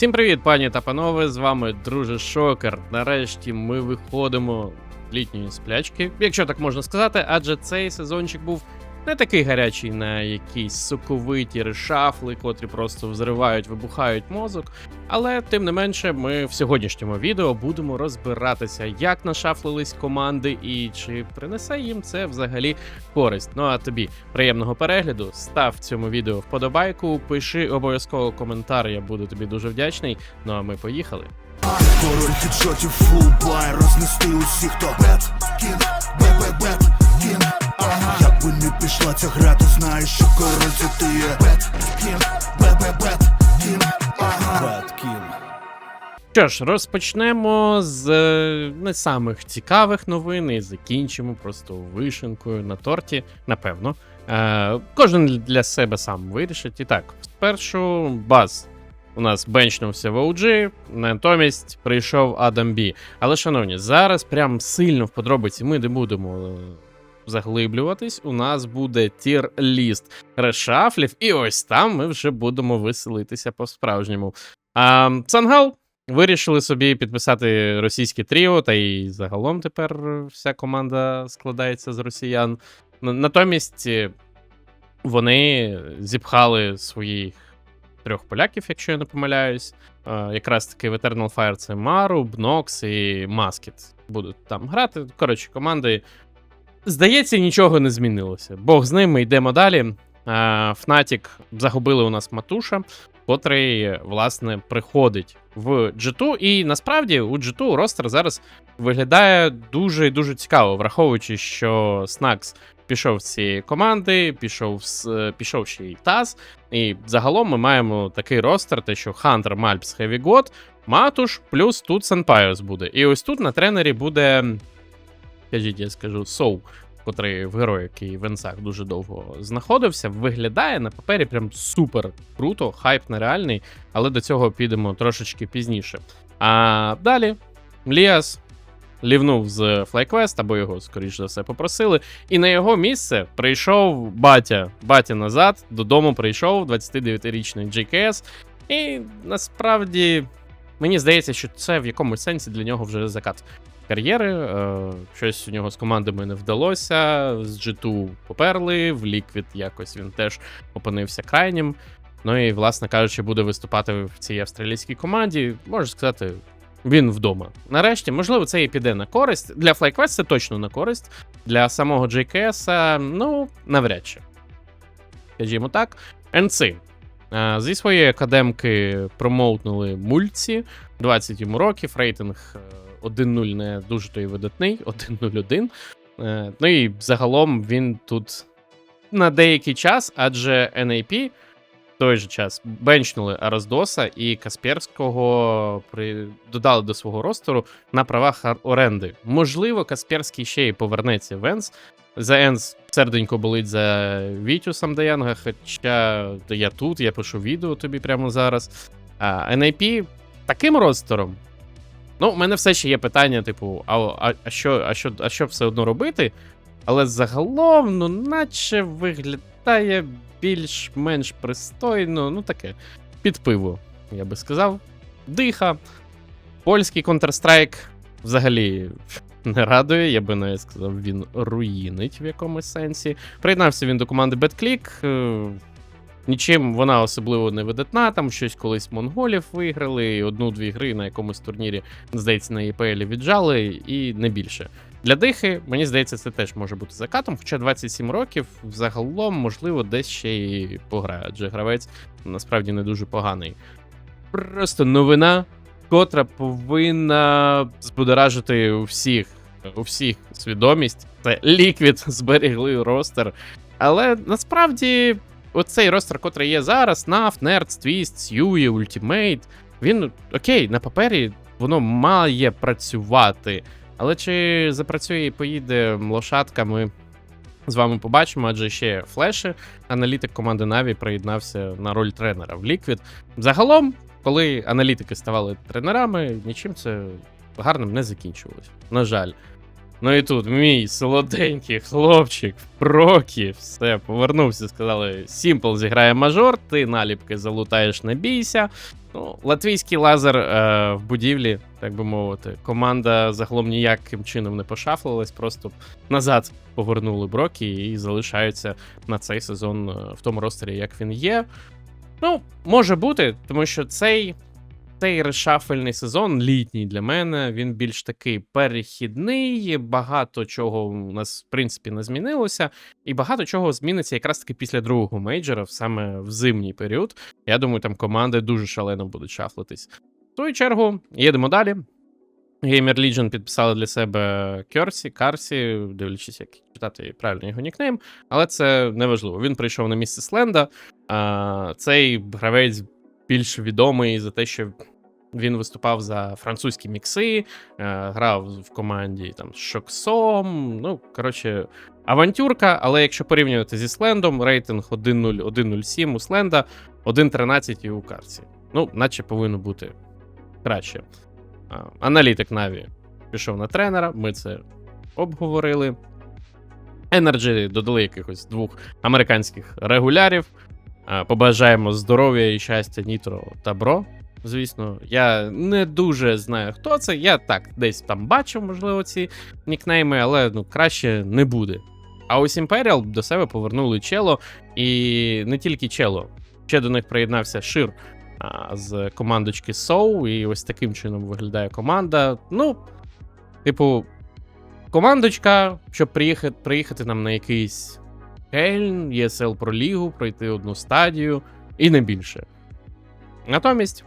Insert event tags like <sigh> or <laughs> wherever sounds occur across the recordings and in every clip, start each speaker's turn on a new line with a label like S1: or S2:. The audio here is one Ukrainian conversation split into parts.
S1: Всім привіт, пані та панове! З вами друже Шокер. Нарешті ми виходимо літньої сплячки, якщо так можна сказати, адже цей сезончик був не такий гарячий на якісь соковиті решафли, котрі просто взривають, вибухають мозок. Але тим не менше, ми в сьогоднішньому відео будемо розбиратися, як нашафлились команди і чи принесе їм це взагалі користь. Ну а тобі приємного перегляду, став цьому відео вподобайку, пиши обов'язково коментар, я буду тобі дуже вдячний. Ну а ми поїхали.
S2: Король хедшотів фулбай Рознести усіх, хто бет Кін, бе-бе-бет не пішла ця гра, знаєш, що король це ти є Бет, кін, бе-бе-бет Кін, ага Бет, кін
S1: Що ж, розпочнемо з е, не самих цікавих новин і закінчимо просто вишенкою на торті, напевно. Е, кожен для себе сам вирішить. І так, спершу баз у нас бенчнувся в OG, натомість прийшов Адам Бі. Але, шановні, зараз прям сильно в подробиці ми не будемо. Заглиблюватись, у нас буде тір-ліст решафлів, і ось там ми вже будемо веселитися по-справжньому. А, Цангал Вирішили собі підписати російське тріо, та й загалом тепер вся команда складається з росіян. Натомість е, вони зіпхали своїх трьох поляків, якщо я не помиляюсь. Якраз таки в Eternal Fire це Мару, Бнокс і Маскет будуть там грати. Коротше, команди. Здається, нічого не змінилося. Бог з ними йдемо далі. Фнатік загубили у нас Матуша котрий, власне, приходить в G2. І насправді у G2 ростер зараз виглядає дуже і дуже цікаво, враховуючи, що Снакс пішов з цієї команди, пішов з пішов ще й Таз. І загалом ми маємо такий ростер, те, що Хантер, Мальпс, Хеві Год, Матуш, плюс тут Санпайос буде. І ось тут на тренері буде. Кажіть, я скажу, Соу, котрий в герої, який в Енсах дуже довго знаходився, виглядає на папері прям супер круто, хайп нереальний, але до цього підемо трошечки пізніше. А далі Ліас лівнув з FlyQuest, або його, скоріш за все, попросили. І на його місце прийшов батя. Батя назад, додому прийшов 29-річний JKS. І насправді мені здається, що це в якомусь сенсі для нього вже закат кар'єри. Е, щось у нього з командами не вдалося. З G2 поперли, в Liquid якось він теж опинився крайнім. Ну і, власне кажучи, буде виступати в цій австралійській команді. Можу сказати, він вдома. Нарешті, можливо, це і піде на користь. Для FlyQuest це точно на користь. Для самого JKS, ну, навряд чи. Скажімо так. NC. Е, Зі своєї академки промоутнули мульці, 20 йому років, рейтинг е, 1-0 не дуже той видатний, <laughs> 1-0-1. Е, Ну і загалом він тут на деякий час, адже NAP в той же час бенчнули Араздоса і Касперського при... додали до свого ростеру на правах оренди. Можливо, Касперський ще й повернеться в Енс. За Енс серденько болить за Вітю Самдаянга, хоча я тут, я пишу відео тобі прямо зараз. А NAP таким ростером Ну, у мене все ще є питання, типу, а, а, а, що, а, що, а що все одно робити? Але загалом, ну, наче виглядає більш-менш пристойно, ну таке, під пиво, я би сказав. Диха. Польський Counter-Strike взагалі не радує, я би навіть сказав, він руїнить в якомусь сенсі. Приєднався він до команди BetClick. Нічим вона особливо не видатна, там щось колись монголів виграли, одну-дві гри на якомусь турнірі, здається, на ЄПЛ віджали, і не більше. Для дихи, мені здається, це теж може бути закатом, хоча 27 років загалом, можливо, десь ще й пограє, адже гравець насправді не дуже поганий. Просто новина, котра повинна збудоражити у всіх, у всіх свідомість. Це Liquid <laughs> зберегли ростер. Але насправді оцей ростер, котрий є зараз, NAF, Nerds, Twist, Yui, Ultimate, він окей, на папері воно має працювати. Але чи запрацює і поїде лошадка, ми з вами побачимо, адже ще флеші. Аналітик команди Na'Vi приєднався на роль тренера в Liquid. Загалом, коли аналітики ставали тренерами, нічим це гарним не закінчувалось. На жаль. Ну і тут мій солоденький хлопчик в прокі, все, повернувся, сказали: Сімпл зіграє мажор, ти наліпки залутаєш, не бійся. Ну, латвійський лазер е, в будівлі, так би мовити. Команда загалом ніяким чином не пошафлилась, просто назад повернули Брокі і залишаються на цей сезон е, в тому ростері, як він є. Ну, може бути, тому що цей, цей решафельний сезон, літній для мене, він більш такий перехідний, багато чого у нас, в принципі, не змінилося, і багато чого зміниться якраз таки після другого мейджора, саме в зимній період. Я думаю, там команди дуже шалено будуть шафлитись. В свою чергу, їдемо далі. Gamer Legion підписали для себе Керсі, Карсі, дивлячись, як читати правильно його нікнейм, але це не важливо. Він прийшов на місце Сленда. А, цей гравець більш відомий за те, що він виступав за французькі мікси, е, грав в команді там з Шоксом. Ну, коротше, авантюрка, але якщо порівнювати зі Слендом, рейтинг 1.0, 1.07 у Сленда, 1.13 і у Карсі. Ну, наче повинно бути краще. Аналітик Наві пішов на тренера, ми це обговорили. Energy додали якихось двох американських регулярів. Побажаємо здоров'я і щастя Нітро та Бро. Звісно, я не дуже знаю, хто це. Я так десь там бачив, можливо, ці нікнейми, але ну, краще не буде. А ось Imperial до себе повернули Чело, і не тільки Чело. Ще до них приєднався Шир а, з командочки Соу, і ось таким чином виглядає команда. Ну, типу, командочка, щоб приїхати, приїхати нам на якийсь Кельн, ESL Pro Лігу, пройти одну стадію і не більше. Натомість.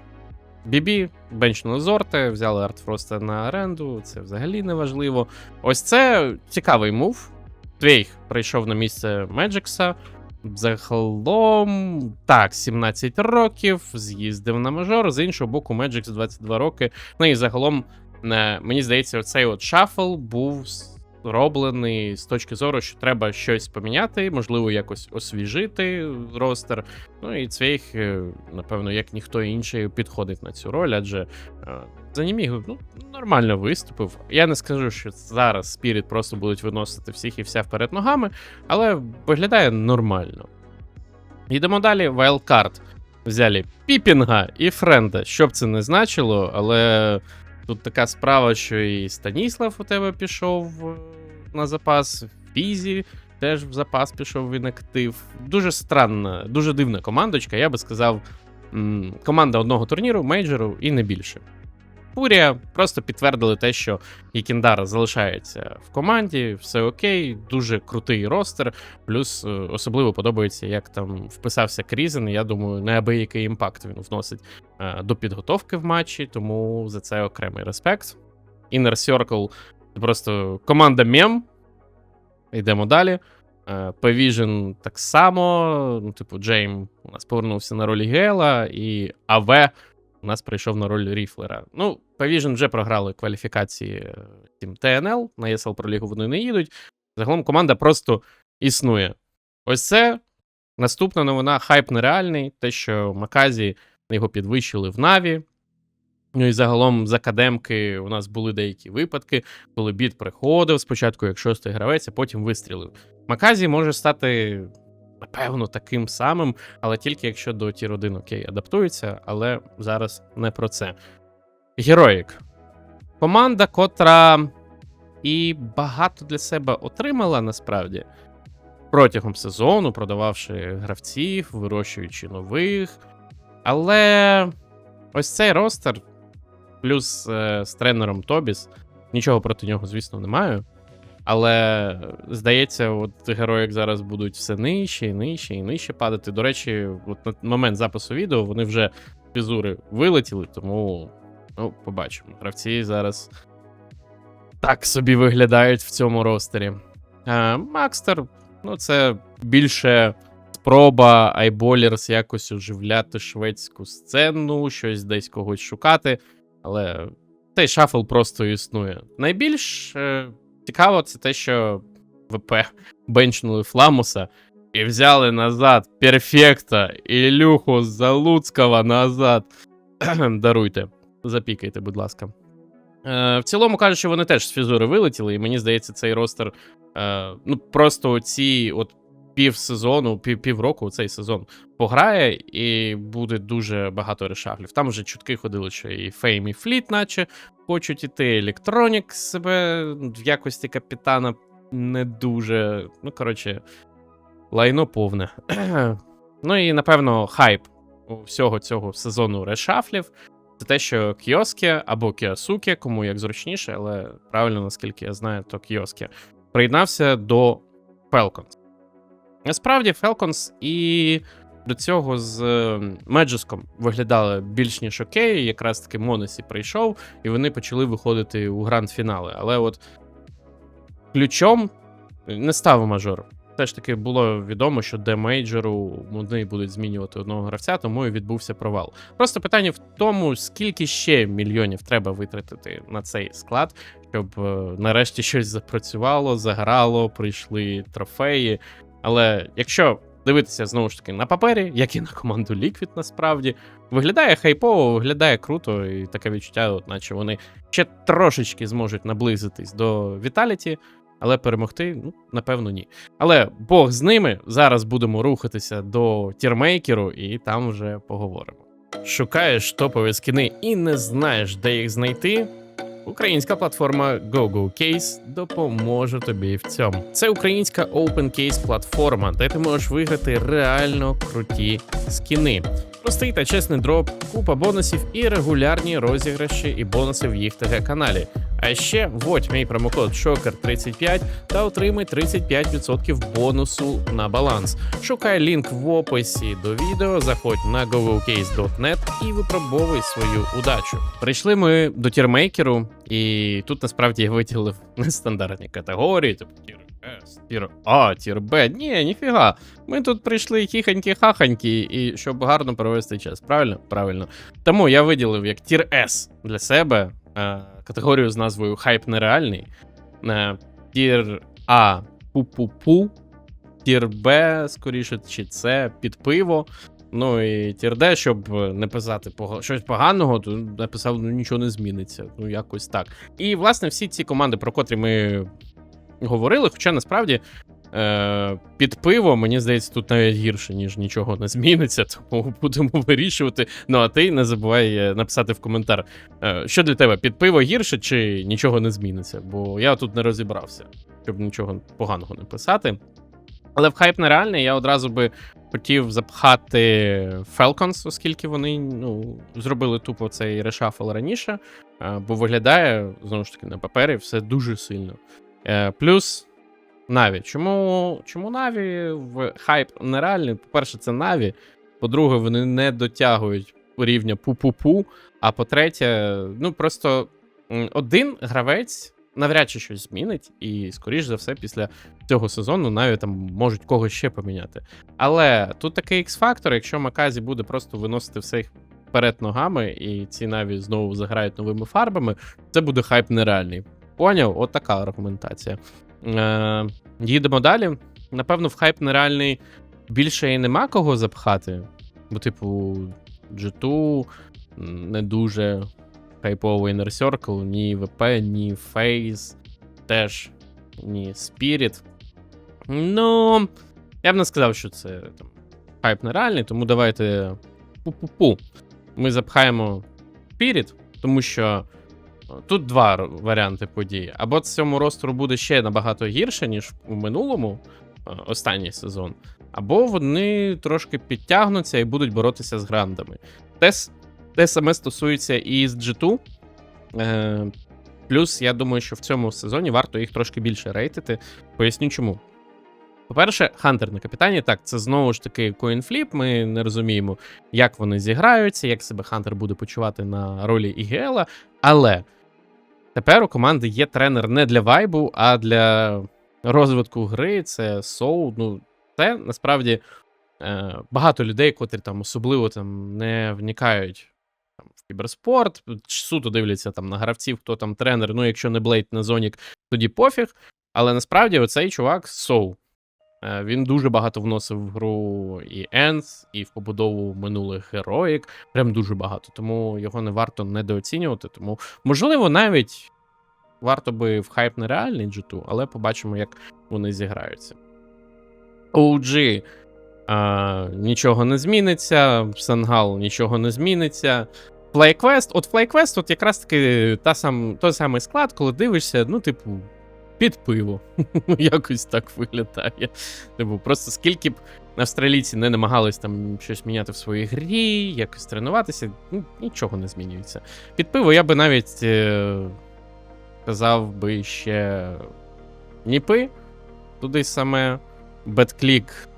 S1: Бібі, бенчнули Зорте, взяли Артфроста на оренду, це взагалі не важливо. Ось це цікавий мув. Твейх прийшов на місце Меджикса. Загалом, так, 17 років, з'їздив на мажор. З іншого боку, Меджикс 22 роки. Ну і загалом, мені здається, оцей от шафл був зроблений з точки зору, що треба щось поміняти, можливо, якось освіжити ростер. Ну і Цвейх, е, напевно, як ніхто інший, підходить на цю роль, адже е, за ну, нормально виступив. Я не скажу, що зараз Спіріт просто будуть виносити всіх і вся вперед ногами, але виглядає нормально. Йдемо далі. Wildcard. Взяли Піпінга і Френда. Що б це не значило, але тут така справа, що і Станіслав у тебе пішов е, на запас, Фізі теж в запас пішов він актив. Дуже странна, дуже дивна командочка, я би сказав, команда одного турніру, мейджору і не більше. Фурія просто підтвердили те, що Ікіндар залишається в команді, все окей, дуже крутий ростер. Плюс е, особливо подобається, як там вписався Крізен. Я думаю, неабиякий імпакт він вносить е, до підготовки в матчі, тому за це окремий респект. Inner Circle це просто команда мем. Йдемо далі. Pvision так само. Ну, типу, Джейм у нас повернувся на роль Гела, і АВ у нас прийшов на роль Ріфлера. Ну, Pvision вже програли кваліфікації е, Team TNL, на ESL Pro League вони не їдуть. Загалом команда просто існує. Ось це наступна новина, хайп нереальний. Те, що Маказі його підвищили в Наві. Ну і загалом з академки у нас були деякі випадки, коли біт приходив спочатку як шостий гравець, а потім вистрілив. Маказі може стати, напевно, таким самим, але тільки якщо до тір 1 окей адаптується, але зараз не про це. Героїк. Команда, котра і багато для себе отримала насправді протягом сезону, продававши гравців, вирощуючи нових. Але ось цей ростер, плюс е, з тренером Тобіс, нічого проти нього, звісно, не маю. Але здається, от героїк зараз будуть все нижче і нижче і нижче падати. До речі, от на момент запису відео вони вже фізури вилетіли, тому ну, побачимо. Гравці зараз так собі виглядають в цьому ростері. А, Макстер, ну це більше спроба айболерс якось оживляти шведську сцену, щось десь когось шукати. Але цей шафл просто існує. Найбільш е, цікаво, це те, що ВП бенчнули Фламуса і взяли назад Перфекта Ілюху Залуцького назад. <clears throat> Даруйте, запікайте, будь ласка. Е, в цілому кажуть, вони теж з фізури вилетіли, і мені здається, цей ростер. Е, ну, просто ці от пів сезону, пів, півроку цей сезон пограє, і буде дуже багато решафлів. Там вже чутки ходили, що і Фейм, і Фліт, наче хочуть іти. Електронік себе в якості капітана не дуже. Ну, коротше, лайно повне. <clears throat> ну і напевно, хайп у всього цього сезону решафлів. Це те, що Кіоске або Кіосуке, кому як зручніше, але правильно, наскільки я знаю, то Кіоске, приєднався до Falcons. Насправді, Falcons і до цього з Меджеском виглядали більш ніж окей. Якраз таки Монесі прийшов, і вони почали виходити у гранд-фінали. Але от ключом не став мажор. Все ж таки було відомо, що де мейджору вони будуть змінювати одного гравця, тому і відбувся провал. Просто питання в тому, скільки ще мільйонів треба витратити на цей склад, щоб е, нарешті щось запрацювало, заграло, прийшли трофеї. Але якщо дивитися знову ж таки на папері, як і на команду Liquid насправді, виглядає хайпово, виглядає круто, і таке відчуття, от, наче вони ще трошечки зможуть наблизитись до Віталіті, але перемогти, ну, напевно, ні. Але Бог з ними. Зараз будемо рухатися до тірмейкеру, і там вже поговоримо. Шукаєш топові скини і не знаєш, де їх знайти. Українська платформа GoGoCase допоможе тобі в цьому. Це українська Open Case платформа, де ти можеш виграти реально круті скіни. Простий та чесний дроп, купа бонусів і регулярні розіграші і бонуси в їх ТГ-каналі. А ще вводь мій промокод SHOCKER35 та отримай 35% бонусу на баланс. Шукай лінк в описі до відео, заходь на gogocase.net і випробовуй свою удачу. Прийшли ми до тірмейкеру, і тут насправді я виділив нестандартні категорії, тобто С, тір А, тір Б. Ні, ніфіга. Ми тут прийшли хіханькі-хаханькі, і щоб гарно провести час. Правильно? Правильно. Тому я виділив як тір С для себе е, категорію з назвою Хайп нереальний. Е, тір А пу-пу-пу. Тір Б, скоріше, чи С під пиво. Ну і тір Д, щоб не писати щось поганого, то написав, ну нічого не зміниться. Ну, якось так. І, власне, всі ці команди, про котрі ми говорили, хоча насправді. Е, під пиво, мені здається, тут навіть гірше, ніж нічого не зміниться, <laughs> тому будемо вирішувати. Ну а ти не забувай е, написати в коментар, е, що для тебе під пиво гірше чи нічого не зміниться, бо я тут не розібрався, щоб нічого поганого не писати. Але в хайп нереальний, я одразу би хотів запхати Falcons, оскільки вони ну, зробили тупо цей решафл раніше, е, бо виглядає, знову ж таки, на папері все дуже сильно. Е, Плюс Наві. Чому чому Наві в хайп нереальний? По-перше, це Наві. По-друге, вони не дотягують рівня пу-пу-пу. А по-третє, ну просто один гравець навряд чи щось змінить, і, скоріш за все, після цього сезону Наві там можуть когось ще поміняти. Але тут такий X-фактор, якщо Маказі буде просто виносити все вперед ногами, і ці Наві знову заграють новими фарбами, це буде хайп нереальний. Поняв? От така аргументація. Е, їдемо далі. Напевно, в хайп нереальний більше і нема кого запхати. Бо, типу, G2 не дуже хайповий Inner Circle, ні ВП, ні FaZe, теж ні Spirit. Ну, я б не сказав, що це там, хайп нереальний, тому давайте пу-пу-пу. Ми запхаємо Spirit, тому що Тут два варіанти події. Або цьому ростеру буде ще набагато гірше, ніж у минулому е, останній сезон, або вони трошки підтягнуться і будуть боротися з грандами. Те, те саме стосується і з G2. Е, плюс, я думаю, що в цьому сезоні варто їх трошки більше рейтити. Поясню чому. По-перше, Хантер на капітані. Так, це знову ж таки коінфліп. Ми не розуміємо, як вони зіграються, як себе Хантер буде почувати на ролі ІГЛа. Але тепер у команди є тренер не для вайбу, а для розвитку гри. Це Соу. Ну, це насправді е, багато людей, котрі там особливо там не вникають там, в кіберспорт, суто дивляться там на гравців, хто там тренер. Ну, якщо не Блейд, не Зонік, тоді пофіг. Але насправді оцей чувак Соу. Е, Він дуже багато вносив в гру і Енс, і в побудову минулих героїк. Прям дуже багато. Тому його не варто недооцінювати. Тому, можливо, навіть варто би в хайп нереальний G2, але побачимо, як вони зіграються. OG а, нічого не зміниться, Сангал нічого не зміниться. FlyQuest, от FlyQuest, от якраз таки та сам, той самий склад, коли дивишся, ну, типу, під пиво. <laughs> Якось так виглядає. Типу, просто скільки б австралійці не намагались там щось міняти в своїй грі, якось тренуватися, ну, нічого не змінюється. Під пиво я би навіть е, казав би ще ніпи, туди саме бетклік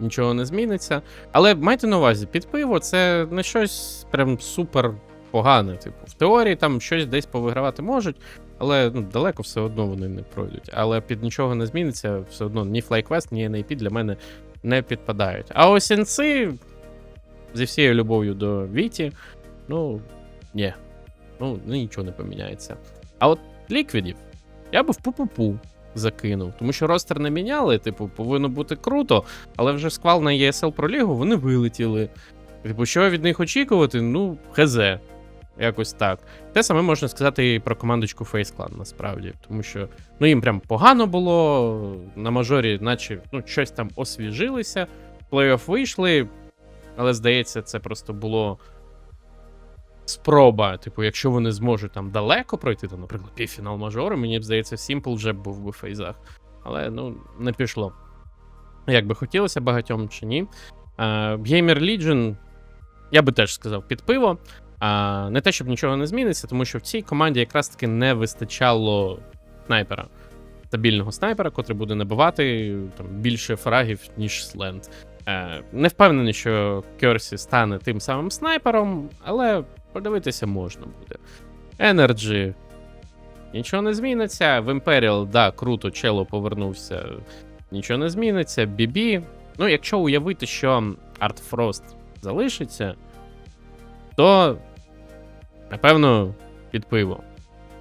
S1: нічого не зміниться. Але майте на увазі, під пиво це не щось прям супер погане. Типу, в теорії там щось десь повигравати можуть, але ну, далеко все одно вони не пройдуть. Але під нічого не зміниться, все одно ні FlyQuest, ні NAP для мене не підпадають. А ось інси, зі всією любов'ю до Віті, ну, ні. Ну, нічого не поміняється. А от ліквідів я би в пу-пу-пу закинув, тому що ростер не міняли, типу, повинно бути круто, але вже сквал на ESL Pro League вони вилетіли. Типу, що від них очікувати? Ну, хз. Якось так. Те саме можна сказати і про командочку Face Clan, насправді. Тому що ну, їм прям погано було. На мажорі, наче ну, щось там освіжилися, плей-офф вийшли, але здається, це просто було спроба. Типу, якщо вони зможуть там далеко пройти, там, наприклад, півфінал мажору, мені б здається, Simple вже був би в фейзах. Але ну, не пішло. Як би хотілося багатьом чи ні. Uh, Gamer Legion, я би теж сказав, під пиво. А, не те, щоб нічого не зміниться, тому що в цій команді якраз таки не вистачало снайпера. Стабільного снайпера, котрий буде набивати там, більше фрагів, ніж Сленд. Е, не впевнений, що Керсі стане тим самим снайпером, але подивитися можна буде. Energy. Нічого не зміниться. В Imperial, да, круто, чело повернувся. Нічого не зміниться. BB. Ну, якщо уявити, що Frost залишиться, то напевно під пиво.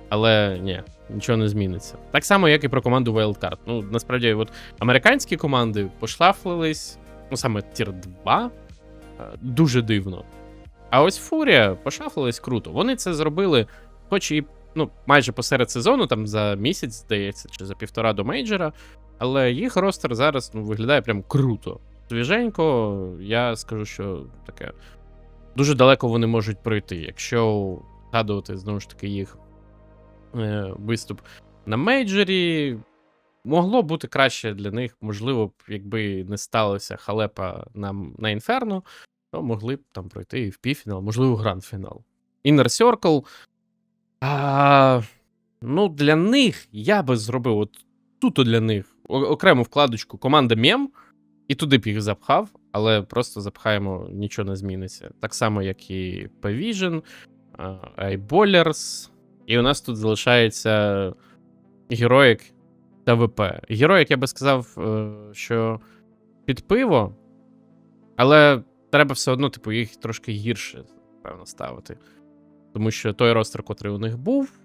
S1: Але ні, нічого не зміниться. Так само, як і про команду Wildcard. Ну, насправді, от американські команди пошлафлились, ну саме Тір 2, е, дуже дивно. А ось Фурія пошафлились круто. Вони це зробили, хоч і ну, майже посеред сезону, там за місяць, здається, чи за півтора до мейджора. Але їх ростер зараз ну, виглядає прям круто. Свіженько, я скажу, що таке. Дуже далеко вони можуть пройти. Якщо згадувати знову ж таки їх е, виступ на мейджорі, могло бути краще для них, можливо якби не сталося халепа на, на Інферно, то могли б там пройти і в півфінал, можливо, гранд-фінал. Inner Circle. А, ну, для них я би зробив от туто для них окрему вкладочку команда Мем, і туди б їх запхав, але просто запхаємо, нічого не зміниться. Так само, як і Pvision, iBoilers. І у нас тут залишається Героїк та ВП. Героїк, я би сказав, е, що під пиво, але треба все одно, типу, їх трошки гірше, певно, ставити. Тому що той ростер, котрий у них був,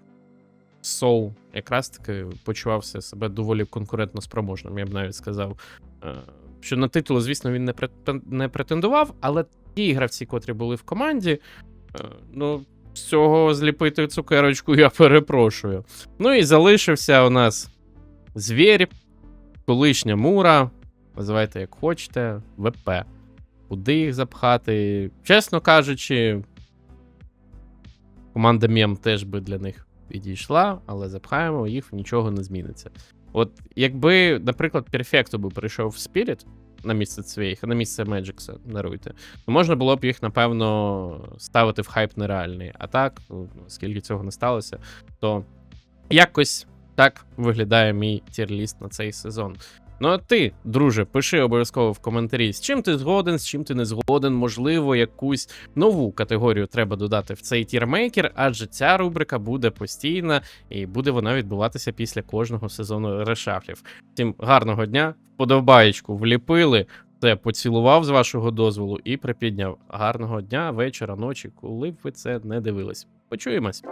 S1: Соул, якраз таки почувався себе доволі конкурентно спроможним, я б навіть сказав. Що на титул, звісно, він не претендував, але ті гравці, котрі були в команді, е, ну, з цього зліпити цукерочку я перепрошую. Ну і залишився у нас звір, колишня мура, називайте як хочете, ВП. Куди їх запхати? Чесно кажучи, команда Мем теж би для них підійшла, але запхаємо їх, нічого не зміниться. От якби, наприклад, Перфекто би прийшов в Spirit на місце Цвейха, на місце Меджикса, наруйте, то можна було б їх, напевно, ставити в хайп нереальний. А так, ну, оскільки цього не сталося, то якось так виглядає мій тір-ліст на цей сезон. Ну а ти, друже, пиши обов'язково в коментарі, з чим ти згоден, з чим ти не згоден, можливо, якусь нову категорію треба додати в цей тірмейкер, адже ця рубрика буде постійна і буде вона відбуватися після кожного сезону решафлів. Всім гарного дня, вподобаєчку вліпили, все поцілував з вашого дозволу і припідняв. Гарного дня, вечора, ночі, коли б ви це не дивились. Почуємось.